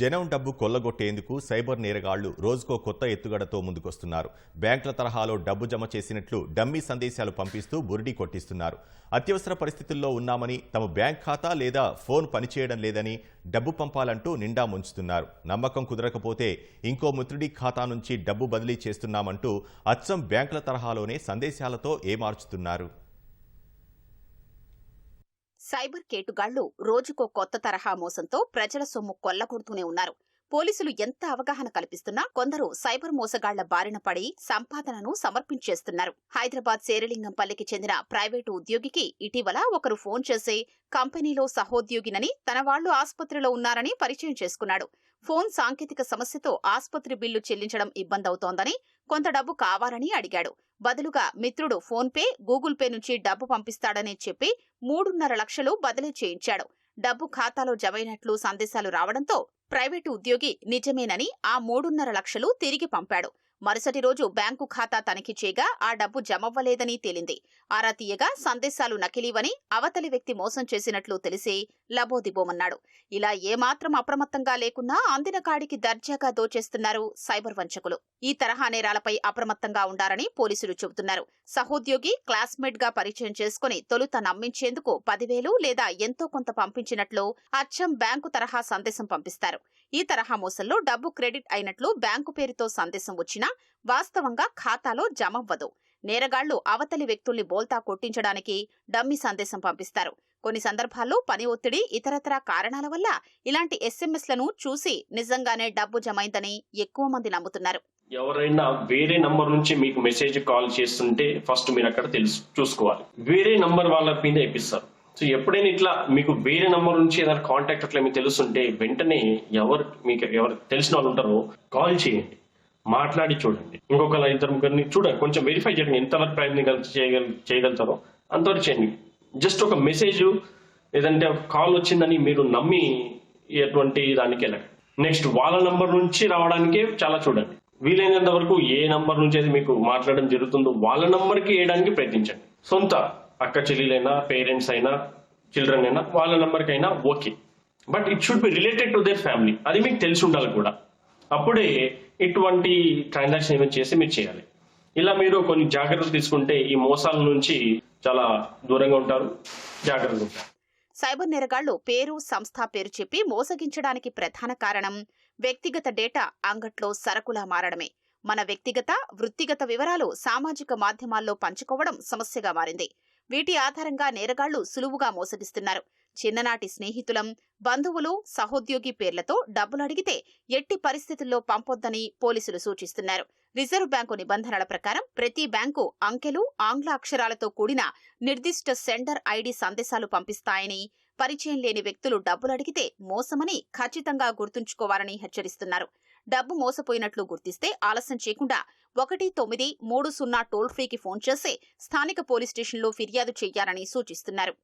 జనం డబ్బు కొల్లగొట్టేందుకు సైబర్ నేరగాళ్ళు రోజుకో కొత్త ఎత్తుగడతో ముందుకొస్తున్నారు. బ్యాంకుల తరహాలో డబ్బు జమ చేసినట్లు డమ్మీ సందేశాలు పంపిస్తూ బురిడి కొట్టిస్తున్నారు. అత్యవసర పరిస్థితుల్లో ఉన్నామని తమ బ్యాంక్ ఖాతా లేదా ఫోన్ పనిచేయడం లేదని డబ్బు పంపాలంటూ నిండా ముంచుతున్నారు. నమ్మకం కుదరకపోతే ఇంకో మిత్రుడి ఖాతా నుంచి డబ్బు బదిలీ చేస్తున్నామంటూ అచ్చం బ్యాంకుల తరహాలోనే సందేశాలతో ఏమార్చుతున్నారు. సైబర్ కేటుగాళ్ళు రోజుకో కొత్త తరహా మోసంతో ప్రజల సొమ్ము కొల్లగొడుతూనే ఉన్నారు. పోలీసులు ఎంత అవగాహన కల్పిస్తున్నా కొందరు సైబర్ మోసగాళ్ళ బారిన పడి సంపాదనను సమర్పించేస్తున్నారు. హైదరాబాద్ శేరలింగంపల్లికి చెందిన ప్రైవేటు ఉద్యోగికి ఇటీవల ఒకరు ఫోన్ చేసి కంపెనీలో సహోద్యోగినని తన వాళ్ళు ఆసుపత్రిలో ఉన్నారని పరిచయం చేసుకున్నాడు. ఫోన్ సాంకేతిక సమస్యతో ఆసుపత్రి బిల్లు చెల్లించడం ఇబ్బందవుతోందని కొంత డబ్బు కావాలని అడిగాడు. బదులుగా మిత్రుడు ఫోన్ పే గూగుల్ పే నుంచి డబ్బు పంపిస్తాడని చెప్పి మూడున్నర లక్షలు బదిలీ చేయించాడు. డబ్బు ఖాతాలో జమైనట్లు సందేశాలు రావడంతో ప్రైవేటు ఉద్యోగి నిజమేనని ఆ మూడున్నర లక్షలు తిరిగి పంపాడు. మరుసటి రోజు బ్యాంకు ఖాతా తనిఖీ చేయగా ఆ డబ్బు జమవ్వలేదని తేలింది. ఆరా తీయగా సందేశాలు నకిలీవని అవతలి వ్యక్తి మోసం చేసినట్లు తెలిసి లబోదిబోమన్నాడు. ఇలా ఏమాత్రం అప్రమత్తంగా లేకున్నా అందిన కాడికి దర్జాగా దోచేస్తున్నారు సైబర్ వంచకులు. ఈ తరహా నేరాలపై అప్రమత్తంగా ఉండాలని పోలీసులు చెబుతున్నారు. సహోద్యోగి క్లాస్మేట్గా పరిచయం చేసుకుని తొలుత నమ్మించేందుకు పదివేలు లేదా ఎంతో కొంత పంపించినట్లు అచ్చం బ్యాంకు తరహా సందేశం పంపిస్తారు. ఈ తరహా మోసంలో డబ్బు క్రెడిట్ అయినట్లు బ్యాంకు పేరుతో సందేశం వచ్చినా వాస్తవంగా ఖాతాలో జమవ్వదు నేరగాళ్ళు అవతలి వ్యక్తుల్ని బోల్తా కొట్టించడానికి డమ్మీ సందేశం పంపిస్తారు. కొన్ని సందర్భాల్లో పని ఒత్తిడి ఇతరతర కారణాల వల్ల ఇలాంటి ఎస్ఎంఎస్లను చూసి నిజంగానే డబ్బు జమైందని ఎక్కువ మంది నమ్ముతున్నారు. ఎవరైనా వేరే నంబర్ నుంచి మీకు మెసేజ్ కాల్ చేస్తుంటే ఫస్ట్ మీరు అక్కడ తెలుసు చూసుకోవాలి. వేరే నంబర్ వాళ్ళ మీద ఇప్పిస్తారు సో ఎప్పుడైనా ఇట్లా మీకు వేరే నంబర్ నుంచి ఏదైనా కాంటాక్ట్ అట్లా మీకు తెలుస్తుంటే వెంటనే ఎవరు మీకు ఎవరు తెలిసిన వాళ్ళు ఉంటారో కాల్ చేయండి. మాట్లాడి చూడండి. ఇంకొకలా ఇద్దరు ముగ్గురిని చూడండి. కొంచెం వెరిఫై చేయండి ఎంతవరకు ప్రయత్నం చేయగల చేయగలుగుతారో అంతవరకు చేయండి. జస్ట్ ఒక మెసేజ్ లేదంటే కాల్ వచ్చిందని మీరు నమ్మి ఎటువంటి దానికి వెళ్ళండి నెక్స్ట్ వాళ్ళ నంబర్ నుంచి రావడానికే చాలా చూడండి. వీలైనంత వరకు ఏ నంబర్ నుంచి అయితే మీకు మాట్లాడడం జరుగుతుందో వాళ్ళ నంబర్కి వేయడానికి ప్రయత్నించండి. సొంత అక్క చెల్లెలైనా పేరెంట్స్ అయినా చిల్డ్రన్ అయినా వాళ్ళ నంబర్కి అయినా okay but it should be related to their family అది మీకు తెలిసి ఉండాలి కూడా. అప్పుడే ఇటువంటి ట్రాన్సాక్షన్ ఏమైనా చేసి మీరు చేయాలి. ఇలా మీరు కొన్ని జాగ్రత్తలు తీసుకుంటే ఈ మోసాల నుంచి చాలా దూరంగా ఉంటారు. జాగ్రత్తలు ఉంటారు. సైబర్ నేరగాళ్ళు పేరు సంస్థ పేరు చెప్పి మోసగించడానికి ప్రధాన కారణం వ్యక్తిగత డేటా అంగట్లో సరకులా మారడమే. మన వ్యక్తిగత వృత్తిగత వివరాలు సామాజిక మాధ్యమాల్లో పంచుకోవడం సమస్యగా మారింది. వీటి ఆధారంగా నేరగాళ్ళు సులువుగా మోసగిస్తున్నారు చిన్ననాటి స్నేహితులం బంధువులు సహోద్యోగి పేర్లతో డబ్బులు అడిగితే ఎట్టి పరిస్థితుల్లో పంపొద్దని పోలీసులు సూచిస్తున్నారు. రిజర్వ్ బ్యాంకు నిబంధనల ప్రకారం ప్రతి బ్యాంకు అంకెలు ఆంగ్ల అక్షరాలతో కూడిన నిర్దిష్ట సెండర్ ఐడి సందేశాలు పంపిస్తాయని పరిచయం లేని వ్యక్తులు డబ్బులు అడిగితే మోసమని ఖచ్చితంగా గుర్తుంచుకోవాలని హెచ్చరిస్తున్నారు. డబ్బు మోసపోయినట్లు గుర్తిస్తే ఆలస్యం చేయకుండా ఒకటి తొమ్మిది మూడు సున్నా టోల్ ఫ్రీకి ఫోన్ చేసి స్థానిక పోలీస్ స్టేషన్లో ఫిర్యాదు చేయాలని సూచిస్తున్నారు.